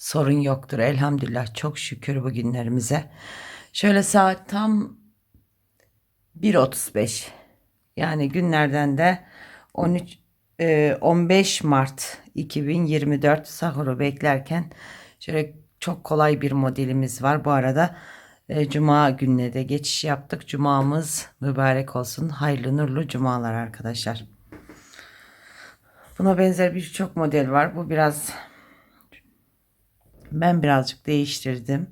sorun yoktur. Elhamdülillah çok şükür bugünlerimize. Şöyle saat tam 1.35 yani günlerden de 13 e, 15 Mart 2024 sahuru beklerken şöyle çok kolay bir modelimiz var. Bu arada e, Cuma gününe de geçiş yaptık. Cumamız mübarek olsun. Hayırlı nurlu cumalar arkadaşlar. Buna benzer birçok model var. Bu biraz ben birazcık değiştirdim.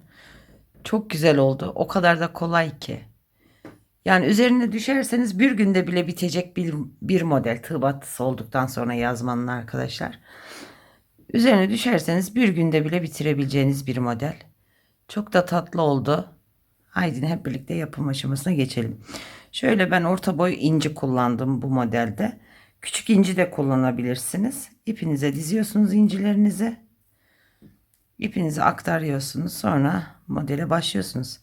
Çok güzel oldu. O kadar da kolay ki. Yani üzerine düşerseniz bir günde bile bitecek bir, bir model. Tığ olduktan sonra yazmanın arkadaşlar. Üzerine düşerseniz bir günde bile bitirebileceğiniz bir model. Çok da tatlı oldu. Haydi hep birlikte yapım aşamasına geçelim. Şöyle ben orta boy inci kullandım bu modelde. Küçük inci de kullanabilirsiniz. İpinize diziyorsunuz incilerinizi. İpinizi aktarıyorsunuz. Sonra modele başlıyorsunuz.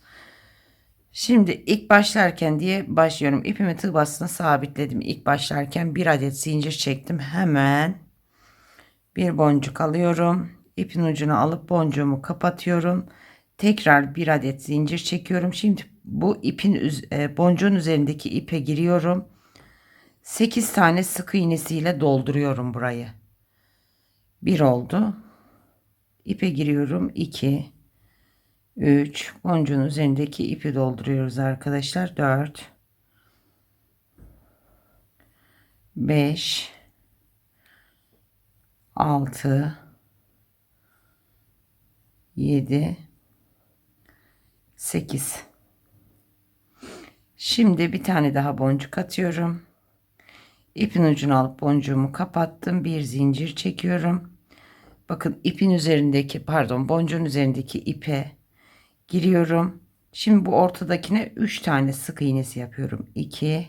Şimdi ilk başlarken diye başlıyorum. İpimi tığ bastığına sabitledim. İlk başlarken bir adet zincir çektim. Hemen bir boncuk alıyorum. İpin ucunu alıp boncuğumu kapatıyorum. Tekrar bir adet zincir çekiyorum. Şimdi bu ipin e, boncuğun üzerindeki ipe giriyorum. 8 tane sık iğnesiyle dolduruyorum burayı. Bir oldu. İpe giriyorum. 2 3 boncuğun üzerindeki ipi dolduruyoruz arkadaşlar. 4 5 6 7 8 Şimdi bir tane daha boncuk atıyorum. İpin ucunu alıp boncuğumu kapattım. Bir zincir çekiyorum. Bakın ipin üzerindeki pardon boncuğun üzerindeki ipe giriyorum. Şimdi bu ortadakine 3 tane sık iğnesi yapıyorum. 2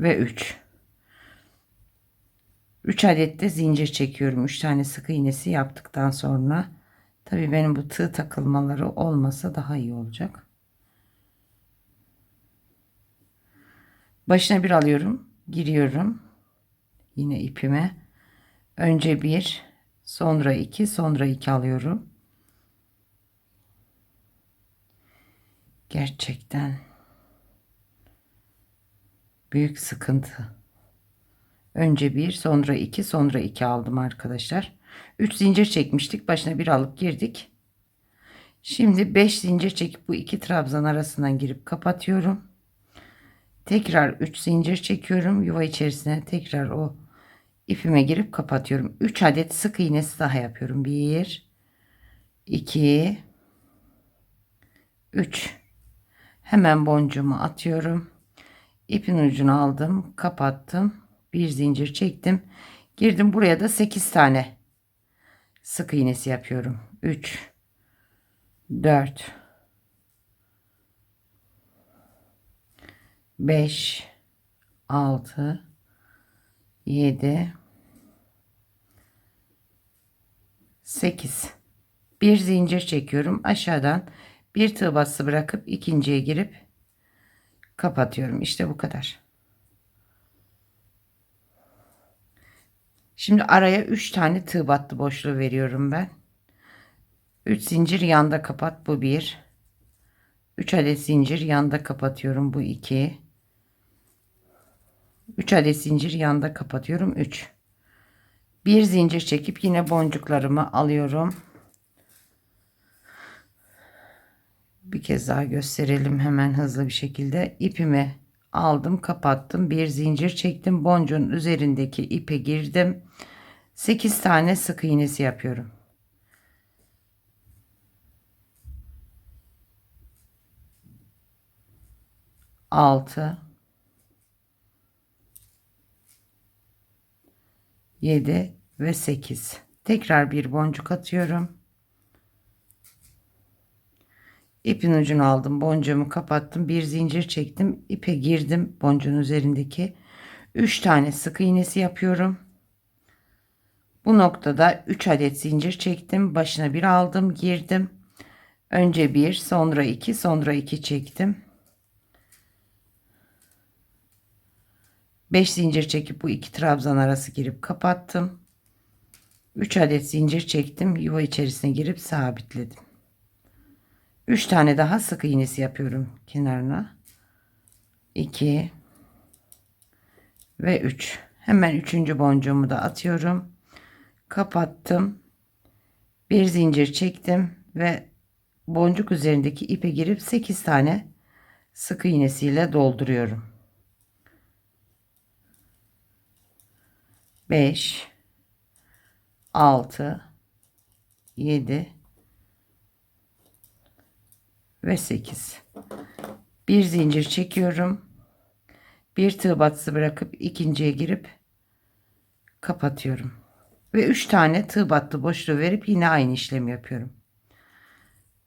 ve 3. 3 adet de zincir çekiyorum. 3 tane sık iğnesi yaptıktan sonra tabii benim bu tığ takılmaları olmasa daha iyi olacak. Başına bir alıyorum. Giriyorum. Yine ipime. Önce bir, sonra iki, sonra iki alıyorum. Gerçekten büyük sıkıntı. Önce bir, sonra iki, sonra iki aldım arkadaşlar. Üç zincir çekmiştik. Başına bir alıp girdik. Şimdi beş zincir çekip bu iki trabzan arasından girip kapatıyorum. Tekrar 3 zincir çekiyorum. Yuva içerisine tekrar o ipime girip kapatıyorum. 3 adet sık iğnesi daha yapıyorum. 1 2 3 Hemen boncuğumu atıyorum. İpin ucunu aldım, kapattım. Bir zincir çektim. Girdim buraya da 8 tane sık iğnesi yapıyorum. 3 4 5 6 7 8 bir zincir çekiyorum. Aşağıdan bir tığ bası bırakıp ikinciye girip kapatıyorum. İşte bu kadar. Şimdi araya 3 tane tığ battı boşluğu veriyorum ben. 3 zincir yanda kapat bu bir. 3 adet zincir yanda kapatıyorum bu 2 3 adet zincir yanda kapatıyorum 3 bir zincir çekip yine boncuklarımı alıyorum. Bir kez daha gösterelim hemen hızlı bir şekilde. İpimi aldım kapattım. Bir zincir çektim boncuğun üzerindeki ipe girdim. 8 tane sık iğnesi yapıyorum. 6 7 ve 8 tekrar bir boncuk atıyorum İpin ucunu aldım. Boncuğumu kapattım. Bir zincir çektim. ipe girdim. Boncuğun üzerindeki. 3 tane sık iğnesi yapıyorum. Bu noktada 3 adet zincir çektim. Başına bir aldım. Girdim. Önce bir, sonra iki, sonra iki çektim. 5 zincir çekip bu iki trabzan arası girip kapattım. 3 adet zincir çektim. Yuva içerisine girip sabitledim. 3 tane daha sık iğnesi yapıyorum kenarına. 2 ve 3. Hemen üçüncü boncuğumu da atıyorum. Kapattım. Bir zincir çektim ve boncuk üzerindeki ipe girip 8 tane sık iğnesiyle dolduruyorum. 5 6 7 ve 8 bir zincir çekiyorum. Bir tığ batısı bırakıp ikinciye girip kapatıyorum. Ve 3 tane tığ battı boşluğu verip yine aynı işlemi yapıyorum.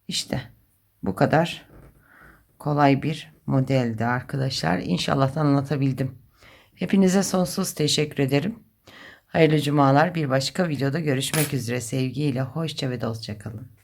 İşte bu kadar kolay bir modeldi arkadaşlar. İnşallah anlatabildim. Hepinize sonsuz teşekkür ederim Hayırlı cumalar. Bir başka videoda görüşmek üzere. Sevgiyle, hoşça ve dostça kalın.